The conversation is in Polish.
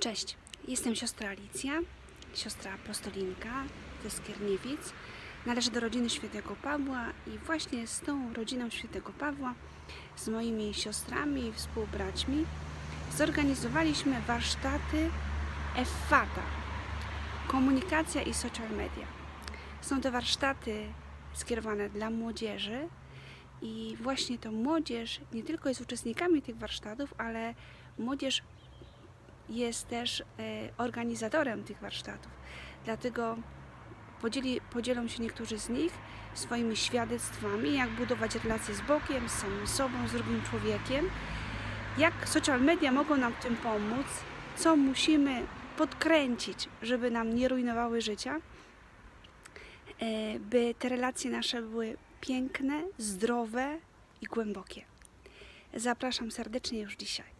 Cześć, jestem siostra Alicja, siostra apostolinka ze Skierniewic. Należę do rodziny świętego Pawła i właśnie z tą rodziną świętego Pawła, z moimi siostrami i współbraćmi zorganizowaliśmy warsztaty EFATA Komunikacja i Social Media. Są to warsztaty skierowane dla młodzieży i właśnie to młodzież nie tylko jest uczestnikami tych warsztatów, ale młodzież jest też e, organizatorem tych warsztatów. Dlatego podzieli, podzielą się niektórzy z nich swoimi świadectwami, jak budować relacje z Bogiem, z samym sobą, z drugim człowiekiem, jak social media mogą nam w tym pomóc, co musimy podkręcić, żeby nam nie rujnowały życia, e, by te relacje nasze były piękne, zdrowe i głębokie. Zapraszam serdecznie już dzisiaj.